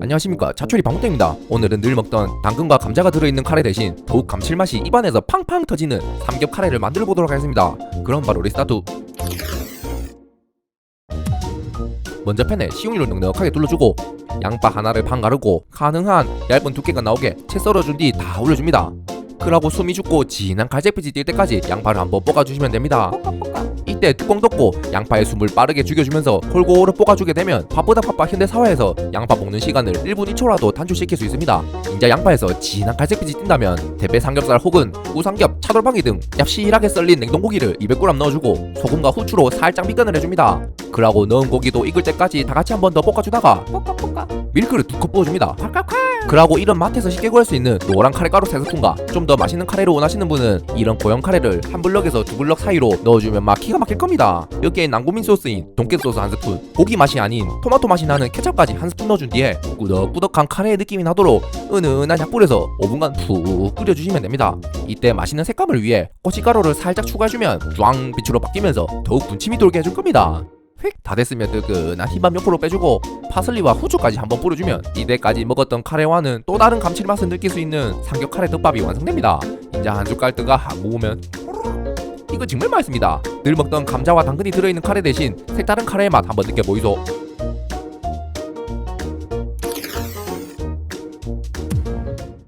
안녕하십니까. 차초리 방울땡입니다. 오늘은 늘 먹던 당근과 감자가 들어있는 카레 대신 더욱 감칠맛이 입안에서 팡팡 터지는 삼겹 카레를 만들어 보도록 하겠습니다. 그럼 바로 리스타트. 먼저 팬에 식용유를 넉넉하게 둘러주고 양파 하나를 반 가르고 가능한 얇은 두께가 나오게 채 썰어준 뒤 다 올려줍니다. 그러고 숨이 죽고 진한 갈색빛이 뛸 때까지 양파를 한번 볶아주시면 됩니다 이때 뚜껑 덮고 양파의 숨을 빠르게 죽여주면서 골고루 볶아주게 되면 바쁘다 바빠 현대사회에서 양파 볶는 시간을 1분 2초라도 단축시킬 수 있습니다. 인자 양파에서 진한 갈색빛이 띈다면 대패 삼겹살 혹은 우삼겹, 차돌박이 등 얍실하게 썰린 냉동고기를 200g 넣어주고 소금과 후추로 살짝 미간을 해줍니다. 그러고 넣은 고기도 익을 때까지 다 같이 한 번 더 볶아주다가 밀크를 두 컵 부어줍니다. 그러고 이런 마트에서 쉽게 구할 수 있는 노란 카레가루 세 스푼과 좀 더 맛있는 카레를 원하시는 분은 이런 고형 카레를 한 블럭에서 두 블럭 사이로 넣어주면 막 기가 막힐 겁니다. 여기에 난고민 소스인 돈깨 소스 한 스푼, 고기 맛이 아닌 토마토 맛이 나는 케찹까지 한 스푼 넣어준 뒤에 꾸덕꾸덕한 카레의 느낌이 나도록 은은한 약불에서 5분간 푹 끓여주시면 됩니다. 이때 맛있는 색감을 위해 고춧가루를 살짝 추가해주면 쫙 빛으로 바뀌면서 더욱 군침이 돌게 해줄 겁니다. 휙 다 됐으면 뜨끈한 흰밥 옆으로 빼주고 파슬리와 후추까지 한번 뿌려주면 이때까지 먹었던 카레와는 또 다른 감칠맛을 느낄 수 있는 삼겹 카레 덮밥이 완성됩니다. 이제 한 숟갈 뜨가 한 모으면 이거 정말 맛있습니다. 늘 먹던 감자와 당근이 들어있는 카레 대신 색다른 카레의 맛 한번 느껴보이소.